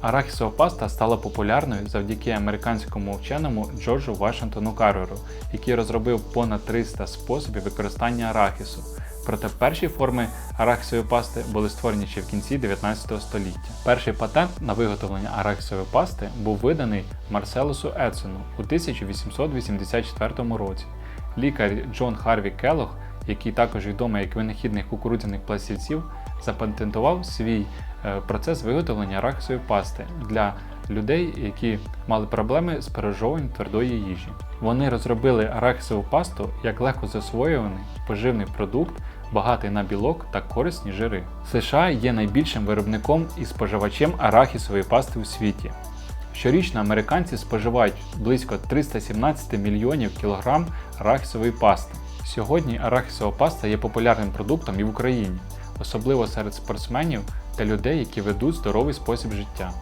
Арахісова паста стала популярною завдяки американському вченому Джорджу Вашингтону Карверу, який розробив понад 300 способів використання арахісу. Проте перші форми арахісової пасти були створені ще в кінці 19 століття. Перший патент на виготовлення арахісової пасти був виданий Марселусу Едсону у 1884 році. Лікар Джон Харві Келлог, який також відомий як винахідник кукурудзяних пластівців, запатентував свій е, процес виготовлення арахісової пасти для людей, які мали проблеми з пережовуванням твердої їжі. Вони розробили арахісову пасту як легко засвоюваний поживний продукт, багатий на білок та корисні жири. США є найбільшим виробником і споживачем арахісової пасти у світі. Щорічно американці споживають близько 317 мільйонів кілограм арахісової пасти. Сьогодні арахісова паста є популярним продуктом і в Україні, особливо серед спортсменів та людей, які ведуть здоровий спосіб життя.